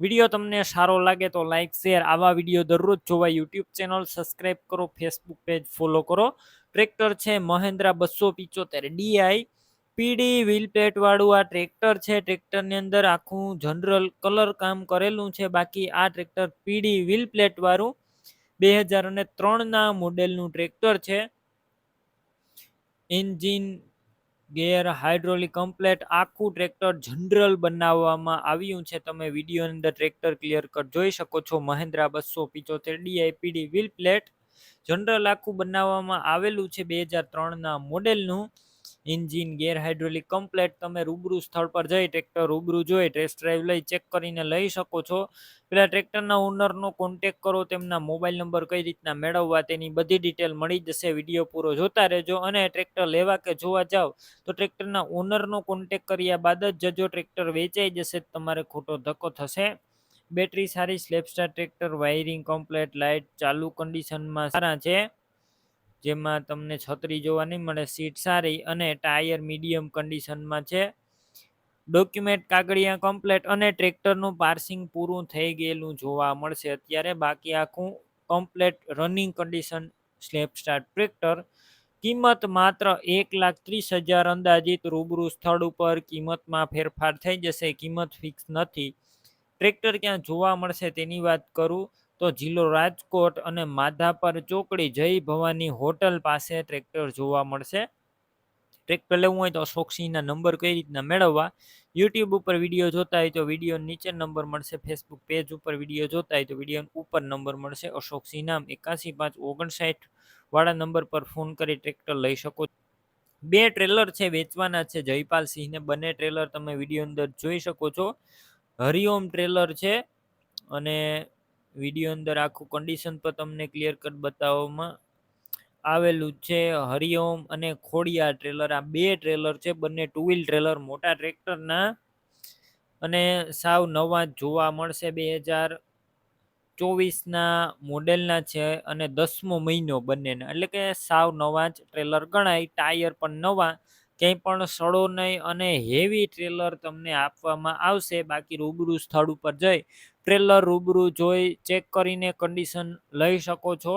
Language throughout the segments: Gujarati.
વીડિયો તમને સારો લાગે તો લાઇક શેર આવા વીડિયો દરરોજ જોવા યુટ્યુબ ચેનલ સબસ્ક્રાઈબ કરો ફેસબુક પેજ ફોલો કરો. ટ્રેક્ટર છે મહેન્દ્રા બસો પિચોતેર. ડીઆઈ પીડી વ્હીલ આ ટ્રેક્ટર છે. ટ્રેક્ટરની અંદર આખું જનરલ કલર કામ કરેલું છે. બાકી આ ટ્રેક્ટર પીડી વ્હીલ બે હજાર અને ત્રણના મોડેલનું ટ્રેક્ટર છે. એન્જિન ગેર હાઇડ્રોલિક કમ્પ્લેટ આખું ટ્રેક્ટર જનરલ બનાવવામાં આવ્યું છે. તમે વીડિયો અંદર ટ્રેક્ટર ક્લિયર કટ જોઈ શકો છો. મહેન્દ્રા બસો પિચોતેર ડીઆઈપીડી વ્હીલ પ્લેટ જનરલ આખું બનાવવામાં આવેલું છે. બે હજાર ત્રણના મોડેલનું એન્જિન, ગેર હાઇડ્રોલિક કમ્પ્લેટ, તમે રૂબરૂ સ્થળ પર જઈ ટ્રેક્ટર રૂબરૂ જોઈ, ટેસ્ટ ડ્રાઈવ લઈ, ચેક કરીને લઈ શકો છો. પેલા ટ્રેક્ટરના ઓનરનો કોન્ટેક કરો, તેમના મોબાઈલ નંબર કઈ રીતના મેળવવા, તેની બધી ડિટેલ મળી જશે. વીડિયો પૂરો જોતા રહેજો અને ટ્રેક્ટર લેવા કે જોવા જાવ, તો ટ્રેક્ટરના ઓનરનો કોન્ટેક કર્યા બાદ જ જજો ટ્રેક્ટર વેચાઈ જશે તમારે ખોટો ધક્કો થશે. બેટરી સારી, self start tractor wiring complete light ચાલુ કન્ડિશનમાં સારા છે. જેમાં તમને છત્રી જોવા નહીં મળે, સીટ સારી અને ટાયર મીડિયમ કન્ડિશનમાં છે. ડોક્યુમેન્ટ કાગળિયા કમ્પ્લેટ અને ટ્રેક્ટરનું પાર્સિંગ પૂરું થઈ ગયેલું જોવા મળશે. અત્યારે બાકી આખું complete running condition self start tractor. કિંમત માત્ર એક લાખ ત્રીસ હજાર અંદાજિત રૂબરૂ સ્થળ ઉપર કિંમતમાં ફેરફાર થઈ જશે. કિંમત ફિક્સ નથી. ટ્રેક્ટર ક્યાં જોવા મળશે તેની વાત કરું. તો જિલ્લો રાજકોટ અને માધાપર ચોકડી જય ભવાની હોટલ પાસે ટ્રેક્ટર જોવા મળશે. ટ્રેક્ટર લેવું હોય તો અશોક સિંહના નંબર કઈ રીતના મેળવવા? યુટ્યુબ ઉપર વીડિયો જોતા હોય તો વીડિયો નીચે નંબર મળશે. ફેસબુક પેજ ઉપર વીડિયો જોતા હોય તો વીડિયો ઉપર નંબર મળશે. અશોકસિંહ નામ એકાસી પાંચ ઓગણસાઠ વાળા નંબર પર ફોન કરી ટ્રેક્ટર લઈ શકો બે ટ્રેલર છે વેચવાના છે. જયપાલ સિંહને બંને ટ્રેલર તમે વીડિયો અંદર જોઈ શકો છો. હરિઓમ ટ્રેલર છે અને વીડિયો અંદર આખું કન્ડિશન પર તમને ક્લિયર કટ બતાવવામાં આવેલું છે. હરિઓમ અને ખોડિયા ટ્રેલર આ બે ટ્રેલર છે, બંને ટુ વ્હીલ ટ્રેલર મોટા ટ્રેક્ટરના અને સાવ નવા જોવા મળશે બે હજાર ચોવીસના મોડેલના છે અને દસમો મહિનો બંનેના. એટલે કે સાવ નવા જ ટ્રેલર ગણાય ટાયર પણ નવા. ક્યાંય પણ સડો નહીં અને હેવી ટ્રેલર તમને આપવામાં આવશે. બાકી રૂબરૂ સ્થળ ઉપર જઈ ટ્રેલર રૂબરૂ જોઈ ચેક કરીને કન્ડિશન લઈ શકો છો.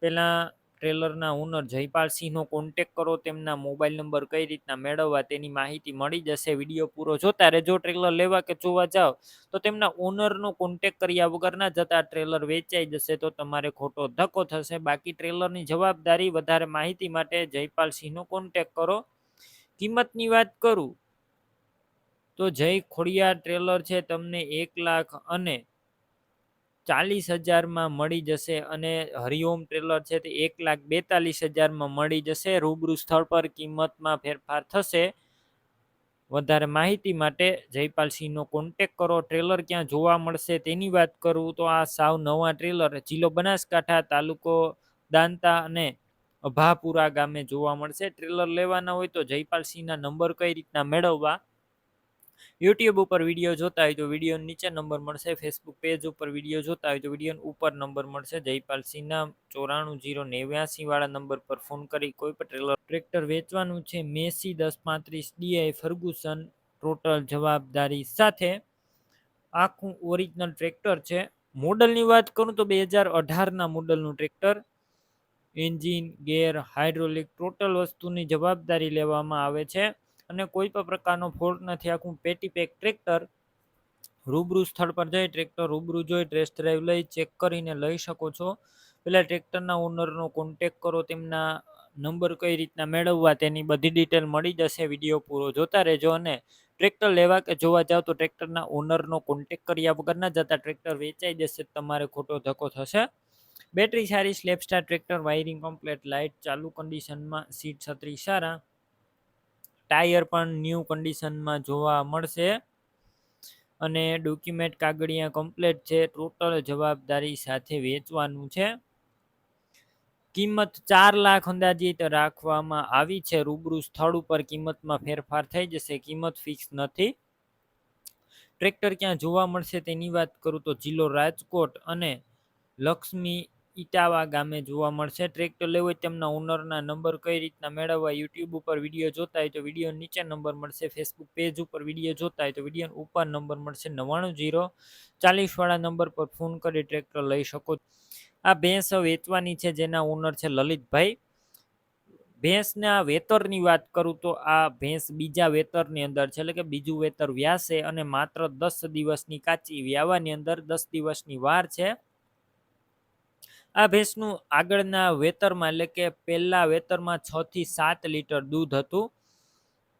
પહેલાં ટ્રેલરના ઓનર જયપાલસિંહનો કોન્ટેક કરો, તેમના મોબાઈલ નંબર કઈ રીતના મેળવવા તેની માહિતી મળી જશે. વીડિયો પૂરો જોતા રહેજો ટ્રેલર લેવા કે જોવા જાઓ. તો તેમના ઓનરનો કોન્ટેક કર્યા વગર ના જતા ટ્રેલર વેચાઈ જશે તો તમારે ખોટો ધક્કો થશે. બાકી ટ્રેલરની જવાબદારી વધારે માહિતી માટે જયપાલસિંહનો કોન્ટેક કરો. કિંમતની વાત કરું, તો જય ખોડિયા ટ્રેલર છે, તમને એક લાખ અને ચાલીસ હજારમાં મળી જશે અને હરિઓમ ટ્રેલર છે, તે એક લાખ બેતાલીસ હજારમાં મળી જશે. રૂબરૂ સ્થળ પર કિંમતમાં ફેરફાર થશે. વધારે માહિતી માટે જયપાલસિંહનો કોન્ટેક કરો. ટ્રેલર ક્યાં જોવા મળશે તેની વાત કરું, તો આ સાવ નવા ટ્રેલર જિલ્લો બનાસકાંઠા તાલુકો દાંતા અને અભાપુરા ગામે જોવા મળશે. ટ્રેલર લેવાના હોય તો જયપાલસિંહના નંબર કઈ રીતના મેળવવા? યુટ્યુબ ઉપર વીડિયો જોતા હોય તો વીડિયો નીચે નંબર મળશે. ફેસબુક પેજ ઉપર વીડિયો જોતા હોય તો વીડિયો ઉપર નંબર મળશે. જયપાલસિંહના ચોરાણું જીરો નેવ્યાસી વાળા નંબર પર ફોન કરી કોઈ પણ ટ્રેલર ટ્રેક્ટર વેચવાનું છે. મેસી દસ પાંત્રીસ ડીઆઈ ફર્ગુસન ટોટલ જવાબદારી સાથે આખું ઓરિજિનલ ટ્રેક્ટર છે. મોડલની વાત કરું તો બે હજાર અઢારના મોડલનું tractor engine, gear, hydraulic, total વસ્તુની જવાબદારી લેવામાં આવે છે અને કોઈ પણ પ્રકારનો ફોલ્ટ નથી. આખું પેટી પેક ટ્રેક્ટર રૂબરૂ સ્થળ પર જઈ ટ્રેક્ટર રૂબરૂ જોઈ, ટેસ્ટ ડ્રાઈવ લઈ, ચેક કરીને લઈ શકો છો. પેલા ટ્રેક્ટરના ઓનરનો કોન્ટેક કરો, તેમના નંબર કઈ રીતના મેળવવા તેની બધી ડિટેલ મળી જશે. વીડિયો પૂરો જોતા રહેજો અને ટ્રેક્ટર લેવા કે જોવા જાવ તો ટ્રેક્ટરના ઓનરનો કોન્ટેક કર્યા વગર ના જતા. ટ્રેક્ટર વેચાઈ જશે તમારે ખોટો ધક્કો થશે. બેટરી સારી self start tractor, wiring complete, light, ચાલુ કન્ડિશનમાં સીટ છત્રી સારા. ટાયર પણ ન્યૂ કન્ડિશનમાં જોવા મળશે. અને ડોક્યુમેન્ટ કાગળિયા કમ્પ્લેટ છે. ટોટલ જવાબદારી સાથે વેચવાનું છે. કિંમત ચાર લાખ અંદાજિત રાખવામાં આવી છે. રૂબરૂ સ્થળ ઉપર કિંમતમાં ફેરફાર થઈ જશે. કિંમત ફિક્સ નથી. ટ્રેક્ટર ક્યાં જોવા મળશે તેની વાત કરું તો જિલ્લો રાજકોટ અને લક્ષ્મી ઇટાવા ગામે જોવા મળશે. ટ્રેક્ટર લેવું હોય તેમના ઓનરના નંબર કઈ રીતના મેળવવા યુટ્યુબ ઉપર વીડિયો જોતા હોય તો વીડિયો નીચે નંબર મળશે. ફેસબુક પેજ ઉપર વીડિયો જોતા હોય તો વીડિયો ઉપર નંબર મળશે નવ્વાણું જીરો ચાલીસવાળા નંબર પર ફોન કરી ટ્રેક્ટર લઈ શકો આ ભેંસ વેચવાની છે જેના ઓનર છે લલિતભાઈ. ભેંસના વેતરની વાત કરું તો આ ભેંસ બીજા વેતરની અંદર છે, એટલે કે બીજું વેતર વ્યાસે અને માત્ર દસ દિવસની કાચી વ્યાવાની અંદર દસ દિવસની વાર છે. આ ભેંસનું આગળના વેતરમાં એટલે કે પહેલા વેતરમાં છ થી સાત લીટર દૂધ હતું.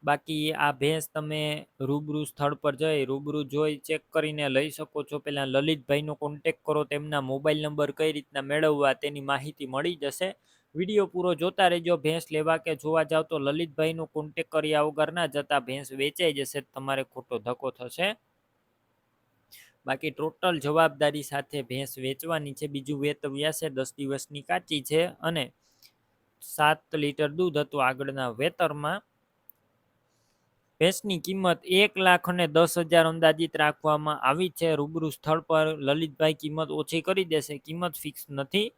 બાકી આ ભેંસ તમે રૂબરૂ સ્થળ પર જઈ, રૂબરૂ જોઈ, ચેક કરીને લઈ શકો છો. પહેલાં લલિતભાઈનો કોન્ટેક કરો, તેમના મોબાઈલ નંબર કઈ રીતના મેળવવા તેની માહિતી મળી જશે. વીડિયો પૂરો જોતા રહેજો, ભેંસ લેવા કે જોવા જાવ તો લલિતભાઈનો કોન્ટેક કર્યા વગર ના જતા ભેંસ વેચાઈ જશે, તમારે ખોટો ધક્કો થશે. બાકી ટોટલ જવાબદારી સાથે ભેંસ વેચવાની છે. બીજું વેત વ્યાસે દસ દિવસની કાચી છે અને સાત લીટર દૂધ હતું આગળના વેતરમાં. ભેંસની કિંમત એક લાખ અને દસ હજાર અંદાજિત રાખવામાં આવી છે. રૂબરૂ સ્થળ પર લલિતભાઈ કિંમત ઓછી કરી દેશે. કિંમત ફિક્સ નથી.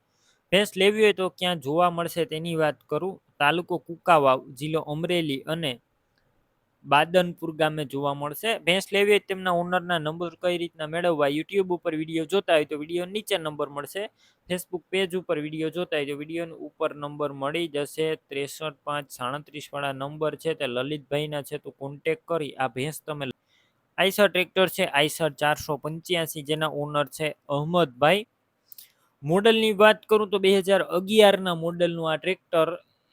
ભેંસ લેવી હોય તો ક્યાં જોવા મળશે તેની વાત કરું. તાલુકો કુકાવાવ, જિલ્લો અમરેલી અને બાદનપુર ગામે જોવા મળશે. ભેંસ લેવી હોય તેમના ઓનરના નંબર કઈ રીતના મેળવવા યુટ્યુબ ઉપર વીડિયો જોતા હોય તો વીડિયો નીચે નંબર મળશે. ફેસબુક પેજ ઉપર વીડિયો જોતા હોય તો વીડિયો ઉપર નંબર મળી જશે. ત્રેસઠ પાંચ સાડત્રીસવાળા નંબર છે તે લલિતભાઈના છે તો કોન્ટેક કરી આ ભેંસ તમે આઈસર ટ્રેક્ટર છે, આઈસર ચારસો પંચ્યાસી જેના ઓનર છે અહમદભાઈ. મોડલની વાત કરું તો બે હજાર અગિયારના મોડલનું આ tractor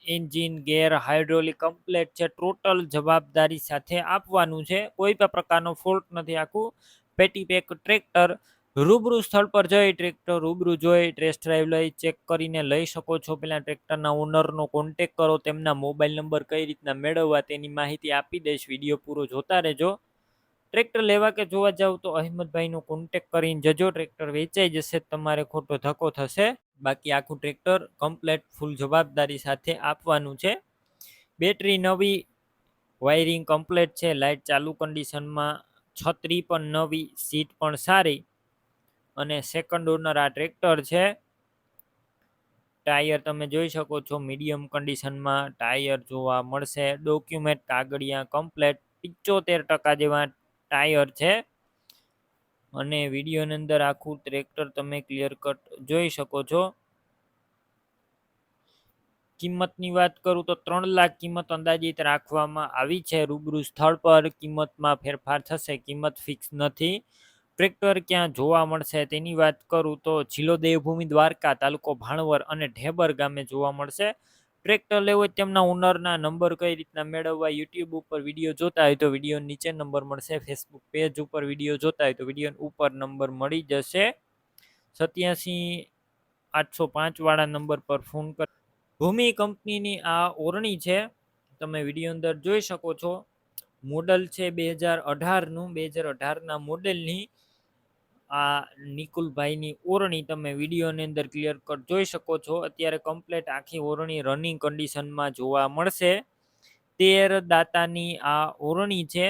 engine, gear, hydraulic, complete છે. ટોટલ જવાબદારી સાથે આપવાનું છે. કોઈ પણ પ્રકારનો ફોલ્ટ નથી. આખું પેટી પેક ટ્રેક્ટર રૂબરૂ સ્થળ પર જઈ ટ્રેક્ટર રૂબરૂ જોઈ ટેસ્ટ ડ્રાઈવ લઈ ચેક કરીને લઈ શકો છો. પહેલાં ટ્રેક્ટરના ઓનરનો કોન્ટેક કરો. તેમના મોબાઈલ નંબર કઈ રીતના મેળવવા તેની માહિતી આપી દઈશ. વીડિયો પૂરો જોતા રહેજો. ટ્રેક્ટર લેવા કે જોવા જાવ તો અહેમદભાઈનો કોન્ટેક કરીને જજો, ટ્રેક્ટર વેચાઈ જશે, તમારે ખોટો ધક્કો થશે. બાકી આખું ટ્રેક્ટર કમ્પ્લેટ ફૂલ જવાબદારી સાથે આપવાનું છે. બેટરી નવી વાયરિંગ કમ્પ્લેટ છે લાઇટ ચાલુ કન્ડિશનમાં છત્રી પણ નવી સીટ પણ સારી. અને સેકન્ડ ઓનર આ ટ્રેક્ટર છે. ટાયર તમે જોઈ શકો છો મીડિયમ કન્ડિશનમાં ટાયર જોવા મળશે. ડોક્યુમેન્ટ કાગળિયા કમ્પ્લેટ પિચોતેર ટકા જેવા ટાયર છે. અને વિડીયોની અંદર આખું ટ્રેક્ટર તમે ક્લિયર કટ જોઈ શકો છો. કિંમતની વાત કરું તો ત્રણ લાખ કિંમત અંદાજિત રાખવામાં આવી છે. રૂબરૂ સ્થળ પર કિંમતમાં ફેરફાર થશે. કિંમત ફિક્સ નથી. ટ્રેક્ટર ક્યાં જોવા મળશે તેની વાત કરું તો જિલ્લો દેવભૂમિ દ્વારકા તાલુકો ભાણવર અને ઢેબર ગામે જોવા મળશે. ટ્રેક્ટર લેવો હોય તેમના ઓનરના નંબર કઈ રીતના મેળવવા યુટ્યુબ ઉપર વીડિયો જોતા હોય તો વીડિયો નીચે નંબર મળશે ફેસબુક પેજ ઉપર વીડિયો જોતા હોય તો વીડિયો ઉપર નંબર મળી જશે. સત્યાસી આઠસો પાંચ વાળા નંબર પર ફોન કર ભૂમિ કંપનીની આ ઓરણી છે, તમે વીડિયો અંદર જોઈ શકો છો. મોડલ છે બે હજાર અઢારનું, બે હજાર અઢારના મોડેલની આ નિકુલભાઈની ઓરણી તમે વિડીયોની અંદર ક્લિયર કટ જોઈ શકો છો. અત્યારે કમ્પ્લેટ આખી ઓરણી રનિંગ કન્ડિશનમાં જોવા મળશે. તેર દાતાની આ ઓરણી છે.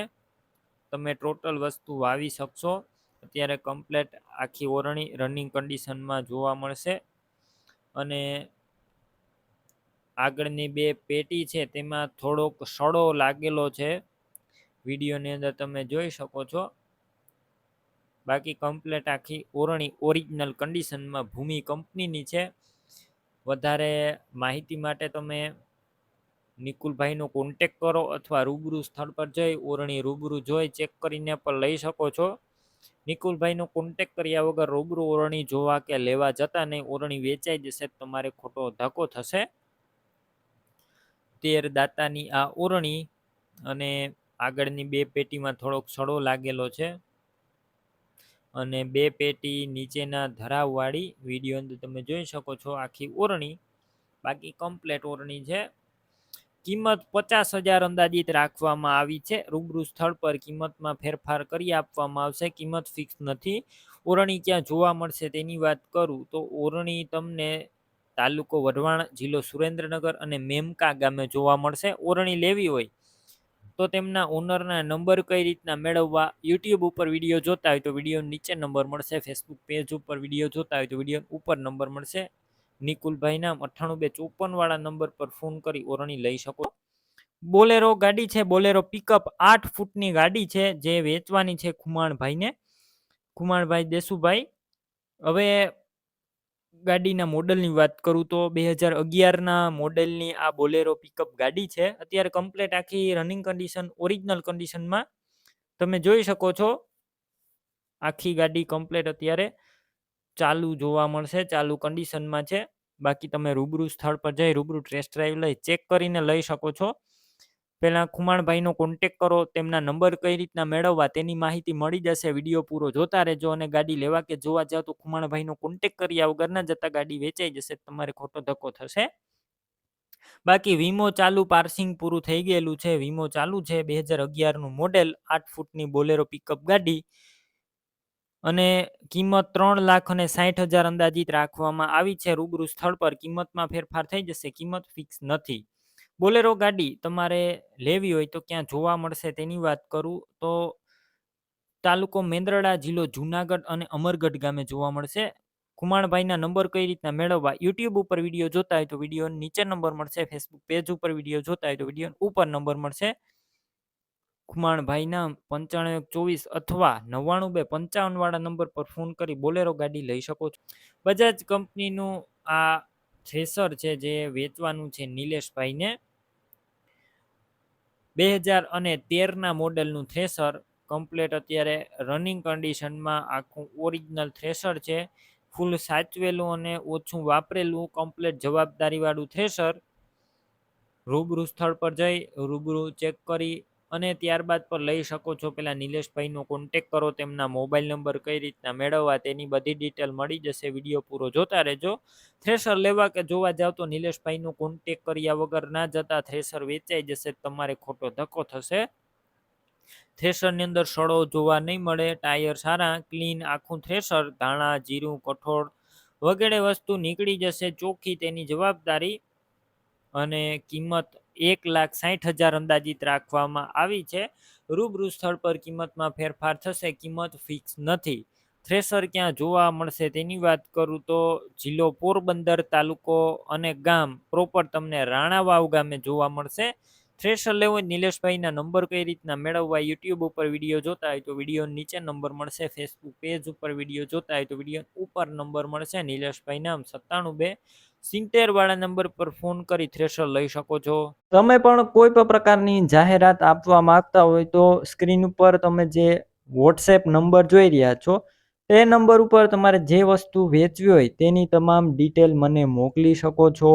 તમે ટોટલ વસ્તુ વાવી શકશો. અત્યારે કમ્પ્લેટ આખી ઓરણી રનિંગ કન્ડિશનમાં જોવા મળશે. અને આગળની બે પેટી છે, તેમાં થોડોક સડો લાગેલો છે. વિડીયોની અંદર તમે જોઈ શકો છો. બાકી કમ્પ્લેટ આખી ઓરણી ઓરિજિનલ કન્ડિશનમાં ભૂમિ કંપનીની છે. વધારે માહિતી માટે તમે નિકુલભાઈનો કોન્ટેક કરો અથવા રૂબરૂ સ્થળ પર જઈ ઓરણી રૂબરૂ જોઈ ચેક કરીને પણ લઈ શકો છો. નિકુલભાઈનો કોન્ટેક કર્યા વગર રૂબરૂ ઓરણી જોવા કે લેવા જતા નહીં, ઓરણી વેચાઈ જશે તમારે ખોટો ધક્કો થશે. તેર દાતાની આ ઓરણી અને આગળની બે પેટીમાં થોડોક સડો લાગેલો છે. અને બે પેટી નીચેના ધરાવવાળી વીડિયો અંદર તમે જોઈ શકો છો આખી ઓરણી. બાકી કમ્પ્લેટ ઓરણી છે. કિંમત પચાસ હજાર અંદાજિત રાખવામાં આવી છે. રૂબરૂ સ્થળ પર કિંમતમાં ફેરફાર કરી આપવામાં આવશે. કિંમત ફિક્સ નથી. ઓરણી ક્યાં જોવા મળશે તેની વાત કરું તો ઓરણી તમને તાલુકો વઢવાણ, જિલ્લો સુરેન્દ્રનગર અને મેમકા ગામે જોવા મળશે. ઓરણી લેવી હોય તો તેમના ઓનરના નંબર કઈ રીતના મેળવવા યુટ્યુબ ઉપર વીડિયો જોતા હોય તો વીડિયો નીચે નંબર મળશે, ફેસબુક પેજ ઉપર વીડિયો જોતા હોય તો વીડિયો ઉપર નંબર મળશે. નિકુલભાઈના અઠ્ઠાણું બે ચોપનવાળા નંબર પર ફોન કરી ઓરણી લઈ શકો બોલેરો ગાડી છે, બોલેરો પિકઅપ આઠ ફૂટની ગાડી છે, જે વેચવાની છે ખુમાણભાઈને. ખુમાણભાઈ દેસુભાઈ, હવે ગાડીના મોડલની વાત કરું તો બે હજાર અગિયારના મોડેલની આ બોલેરો પિકઅપ ગાડી છે. અત્યારે કમ્પ્લેટ આખી રનિંગ કન્ડિશન ઓરિજિનલ કન્ડિશનમાં તમે જોઈ શકો છો, આખી ગાડી કમ્પ્લેટ અત્યારે ચાલુ જોવા મળશે, ચાલુ કન્ડિશનમાં છે. બાકી તમે રૂબરૂ સ્થળ પર જઈ રૂબરૂ ટેસ્ટ ડ્રાઈવ લઈ ચેક કરીને લઈ શકો છો. પહેલાં ખુમાણભાઈનો કોન્ટેક કરો, તેમના નંબર કઈ રીતના મેળવવા તેની માહિતી મળી જશે વીડિયો પૂરો જોતા રહેજો અને ગાડી લેવા કે જોવા જાવ તો ખુમાણભાઈનો કોન્ટેક કર્યા વગર ના જતા ગાડી વેચાઈ જશે, તમારે ખોટો ધક્કો થશે. બાકી વીમો ચાલુ પાર્સિંગ પૂરું થઈ ગયેલું છે, વીમો ચાલુ છે, બે હજાર અગિયારનું મોડેલ આઠ ફૂટની બોલેરો પિકઅપ ગાડી અને કિંમત ત્રણ લાખ અને સાઠ હજાર અંદાજિત રાખવામાં આવી છે, રૂબરૂ સ્થળ પર કિંમતમાં ફેરફાર થઈ જશે, કિંમત ફિક્સ નથી. બોલેરો ગાડી તમારે લેવી હોય તો ક્યાં જોવા મળશે તેની વાત કરું? તો તાલુકો મેંદરડા જિલ્લો જુનાગઢ અને અમરગઢ ગામે જોવા મળશે. કુમાણભાઈના નંબર કઈ રીતના મેળવવા? યુટ્યુબ ઉપર વીડિયો જોતા હોય તો વીડિયો નીચે નંબર મળશે. ફેસબુક પેજ ઉપર વીડિયો જોતા હોય તો વીડિયો ઉપર નંબર મળશે. ખુમાણભાઈના પંચાણું એક ચોવીસ અથવા નવ્વાણું બે પંચાવન વાળા નંબર પર ફોન કરી બોલેરો ગાડી લઈ શકો છો. બજાજ કંપનીનું આ થ્રેસર છે જે વેચવાનું છે નિલેશભાઈને. બે હજાર અને તેરના મોડેલનું થ્રેસર કમ્પ્લેટ અત્યારે રનિંગ કન્ડિશનમાં આખું ઓરિજિનલ થ્રેસર છે. ફૂલ સાચવેલું અને ઓછું વાપરેલું કમ્પ્લેટ જવાબદારીવાળું થ્રેસર રૂબરૂ સ્થળ પર જઈ રૂબરૂ ચેક કરી અને ત્યારબાદ પર લઈ શકો છો. પેલા નિલેશભાઈનો કોન્ટેક કરો, તેમના મોબાઈલ નંબર કઈ રીતના મેળવવા તેની બધી ડિટેલ મળી જશે. વીડિયો પૂરો જોતા રહેજો. થ્રેશર લેવા કે જોવા જાવ તો નિલેશભાઈનો કોન્ટેક કર્યા વગર ના જતા થ્રેશર વેચાઈ જશે. તમારે ખોટો ધક્કો થશે. થ્રેશરની અંદર સડો જોવા નહીં મળે. ટાયર સારા ક્લીન આખું થ્રેશર ધાણા, જીરું, કઠોળ વગેરે વસ્તુ નીકળી જશે ચોખ્ખી તેની જવાબદારી અને કિંમત એક લાખ સાઠ હજાર અંદાજિત રાખવામાં આવી છે. રૂબરૂ સ્થળ પર કિંમતમાં ફેરફાર થશે, કિંમત ફિક્સ નથી. થ્રેસર ક્યાં જોવા મળશે તેની વાત કરું તો જિલ્લો પોરબંદર તાલુકો અને ગામ પ્રોપર તમને રાણાવાવ ગામે જોવા મળશે. થ્રેસર લેવો હોય નિલેશભાઈના નંબર કઈ રીતના મેળવવા યુટ્યુબ ઉપર વીડિયો જોતા હોય તો વીડિયો નીચે નંબર મળશે ફેસબુક પેજ ઉપર વીડિયો જોતા હોય તો વીડિયો ઉપર નંબર મળશે. નિલેશભાઈ નામ સત્તાણું બે સિત્તેર વાળા નંબર પર ફોન કરી થ્રેશર લઈ શકો છો. તમે પણ કોઈ પણ પ્રકારની જાહેરાત આપવા માંગતા હોય તો સ્ક્રીન ઉપર તમે જે વોટ્સએપ નંબર જોઈ રહ્યા છો, તે નંબર ઉપર તમારે જે વસ્તુ વેચવી હોય તેની તમામ ડિટેલ મને મોકલી શકો છો.